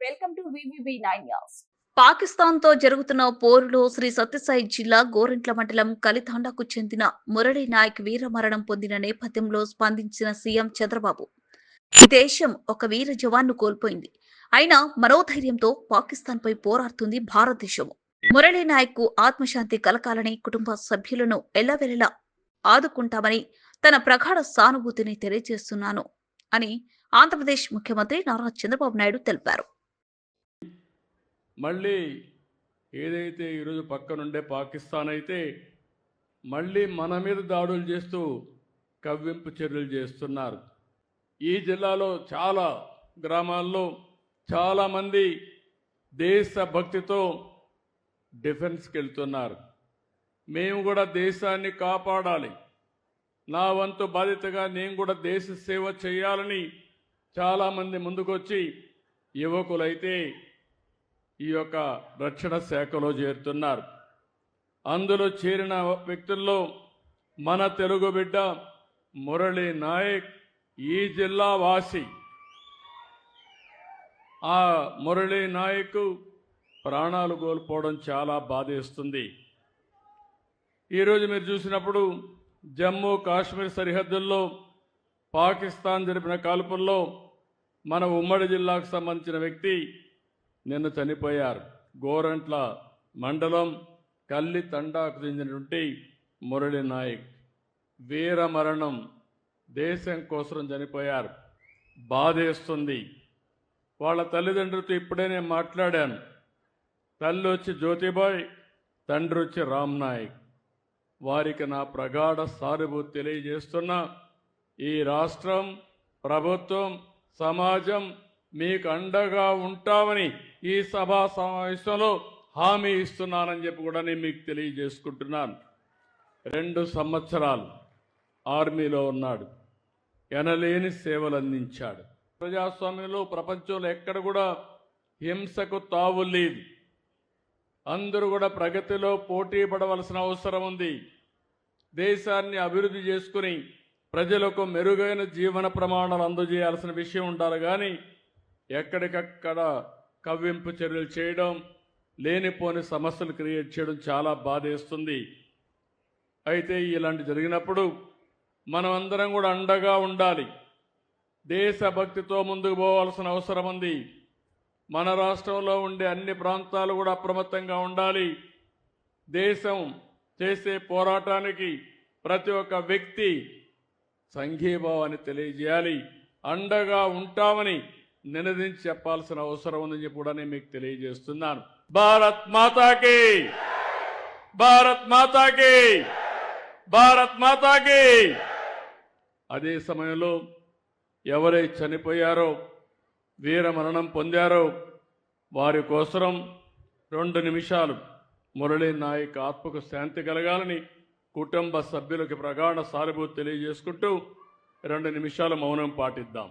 Welcome to V V V nine news. పాకిస్తాన్తో జరుగుతున్న పోరులో శ్రీ సత్యసాయి జిల్లా గోరింట్ల మండలం కలితాండాకు చెందిన మురళీ నాయక్ వీరమరణం పొందిన నేపథ్యంలో స్పందించిన సీఎం చంద్రబాబు. ఈ దేశం ఒక వీర జవాన్ను కోల్పోయింది. అయినా మనోధైర్యంతో పాకిస్తాన్ పై పోరాడుతుంది భారతదేశం. మురళీ నాయక్కు ఆత్మశాంతి కలకాలని కుటుంబ సభ్యులను ఎల్లవెల్లలా ఆదుకుంటామని తన ప్రగాఢ సానుభూతిని తెలియజేస్తున్నాను అని ఆంధ్రప్రదేశ్ ముఖ్యమంత్రి నారా చంద్రబాబు నాయుడు తెలిపారు. మళ్ళీ ఏదైతే ఈరోజు పక్కనుండే పాకిస్తాన్ అయితే మళ్ళీ మన మీద దాడులు చేస్తూ కవ్వింపు చర్యలు చేస్తున్నారు. ఈ జిల్లాలో చాలా గ్రామాల్లో చాలామంది దేశభక్తితో డిఫెన్స్కి వెళ్తున్నారు మేము కూడా దేశాన్ని కాపాడాలి. నా వంతు బాధ్యతగా నేను కూడా దేశ సేవ చేయాలని చాలామంది ముందుకొచ్చి యువకులైతే ఈ యొక్క రక్షణ శాఖలో చేరుతున్నారు. అందులో చేరిన వ్యక్తుల్లో మన తెలుగు బిడ్డ మురళీ నాయక్ ఈ జిల్లా వాసి. ఆ మురళీ నాయక్ ప్రాణాలు కోల్పోవడం చాలా బాధేస్తుంది. ఈరోజు మీరు చూసినప్పుడు జమ్మూ కాశ్మీర్ సరిహద్దుల్లో పాకిస్తాన్ జరిపిన కాల్పుల్లో మన ఉమ్మడి జిల్లాకు సంబంధించిన వ్యక్తి నిన్న చనిపోయారు. గోరంట్ల మండలం కల్లి తండాకు చెందినటువంటి మురళి నాయక్. వీర మరణం దేశం కోసం చనిపోయారు. బాధేస్తుంది. వాళ్ళ తల్లిదండ్రులతో ఇప్పుడే నేను మాట్లాడాను. తల్లి వచ్చి జ్యోతిబాయ్ తండ్రి వచ్చి రామ్ నాయక్. వారికి నా ప్రగాఢ సానుభూతి తెలియజేస్తున్నా. ఈ రాష్ట్రం ప్రభుత్వం సమాజం మీకు అండగా ఉంటామని ఈ సభా సమావేశంలో హామీ ఇస్తున్నానని చెప్పి కూడా నేను మీకు తెలియజేసుకుంటున్నాను. రెండు సంవత్సరాలు ఆర్మీలో ఉన్నాడు. ఎనలేని సేవలు అందించాడు. ప్రజాస్వామ్యంలో ప్రపంచంలో ఎక్కడ కూడా హింసకు తావు లేదు. అందరూ కూడా ప్రగతిలో పోటీ పడవలసిన అవసరం ఉంది. దేశాన్ని అభివృద్ధి చేసుకుని ప్రజలకు మెరుగైన జీవన ప్రమాణాలు అందజేయాల్సిన విషయం ఉండాలి. కానీ ఎక్కడికక్కడ కవ్వింపు చర్యలు చేయడం లేనిపోని సమస్యలు క్రియేట్ చేయడం చాలా బాధేస్తుంది. అయితే ఇలాంటి జరిగినప్పుడు మనం అందరం కూడా అండగా ఉండాలి. దేశభక్తితో ముందుకు పోవాల్సిన అవసరం ఉంది. మన రాష్ట్రంలో ఉండే అన్ని ప్రాంతాలు కూడా అప్రమత్తంగా ఉండాలి. దేశం చేసే పోరాటానికి ప్రతి ఒక్క వ్యక్తి సంఘీభావాన్ని తెలియజేయాలి. అండగా ఉంటామని నినదించి చెప్పాల్సిన అవసరం ఉందని చెప్పి కూడా నేను మీకు తెలియజేస్తున్నాను. భారత్ మాతాకి! భారత్ మాతాకి! భారత్ మాతాకి! అదే సమయంలో ఎవరై చనిపోయారో వీర మరణం పొందారో వారి కోసం రెండు నిమిషాలు మురళీ నాయక్ ఆత్మకు శాంతి కలగాలని కుటుంబ సభ్యులకి ప్రగాఢ సానుభూతి తెలియజేసుకుంటూ రెండు నిమిషాలు మౌనం పాటిద్దాం.